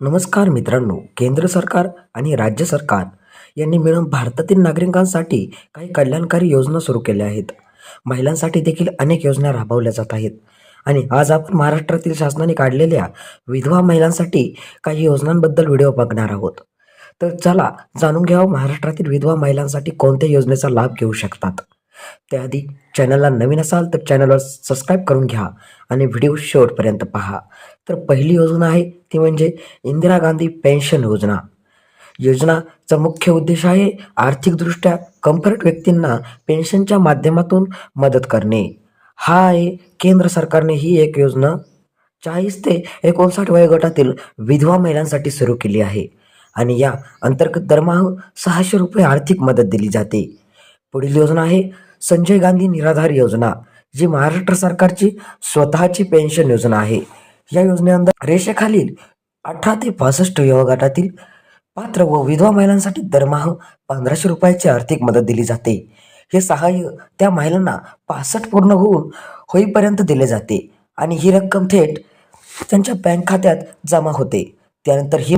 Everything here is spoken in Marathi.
नमस्कार मित्रांनो केंद्र सरकार आणि राज्य सरकार यांनी मिळून भारतातील नागरिकांसाठी काही कल्याणकारी योजना सुरू केल्या आहेत. महिलांसाठी देखील अनेक योजना राबवल्या जात आहेत. आणि आज आपण महाराष्ट्रातील शासनाने काढलेल्या विधवा महिलांसाठी काही योजनांबद्दल व्हिडिओ बघणार आहोत. तर चला जाणून घ्यावं महाराष्ट्रातील विधवा महिलांसाठी कोणत्या योजनेचा लाभ घेऊ शकतात. त्याआधी चॅनलला नवीन असाल तर चॅनलवर सबस्क्राईब करून घ्या आणि व्हिडिओ शेवटपर्यंत पहा. तर पहिली योजना आहे ती म्हणजे इंदिरा गांधी पेन्शन योजना. योजनाचा मुख्य उद्देश आहे आर्थिकदृष्ट्या कम्फर्ट व्यक्तींना पेन्शनच्या माध्यमातून मदत करणे. हा आहे केंद्र सरकारने ही एक योजना. चाळीस ते एकोणसाठ वयोगटातील विधवा महिलांसाठी सुरू केली आहे आणि या अंतर्गत दरमहा सहाशे रुपये आर्थिक मदत दिली जाते. पुढील योजना आहे संजय गांधी निराधार योजना जी महाराष्ट्र सरकारची स्वतःची पेन्शन योजना आहे. या योजनेअंतर्गत रेषेखालील अठरा ते पासष्ट वयोगटातील पात्र व विधवा महिलांसाठी दरमहा पंधराशे रुपयाची आर्थिक मदत दिली जाते. हे सहाय्य त्या महिलांना पासष्ट पूर्ण होऊन होईपर्यंत दिले जाते आणि ही रक्कम थेट त्यांच्या बँक खात्यात जमा होते. त्यानंतर ही